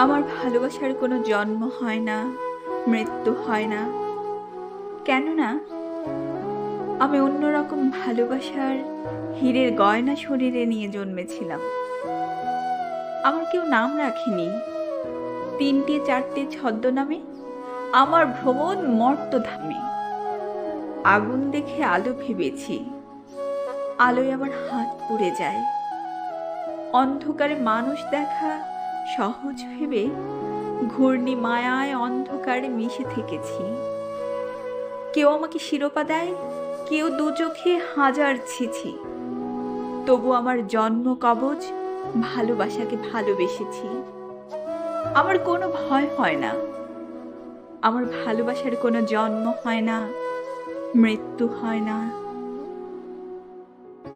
আমার ভালোবাসার কোনো জন্ম হয় না, মৃত্যু হয় না। কেননা, আমি অন্যরকম ভালোবাসার হীরের গয়না শরীরে নিয়ে জন্মেছিলাম। আমার কেউ নাম রাখেনি। তিনটে, চারটে ছদ্মনামে আমার ভ্রমণ মর্তধামে। আগুন দেখে আলো ভেবেছি। আলোয় আমার হাত পুড়ে যায়। অন্ধকারে মানুষ দেখা সহজ ভেবে ঘূর্ণি মায়ায় অন্ধকারে মিশে থেকেছি। কেউ আমাকে শিরোপা দেয়, কেউ দু চোখে হাজার ছিছি। তবু আমার জন্ম কবচ ভালোবাসাকে ভালোবেসেছি। আমার কোনো ভয় হয় না। আমার ভালোবাসার কোনো জন্ম হয় না, মৃত্যু হয় না।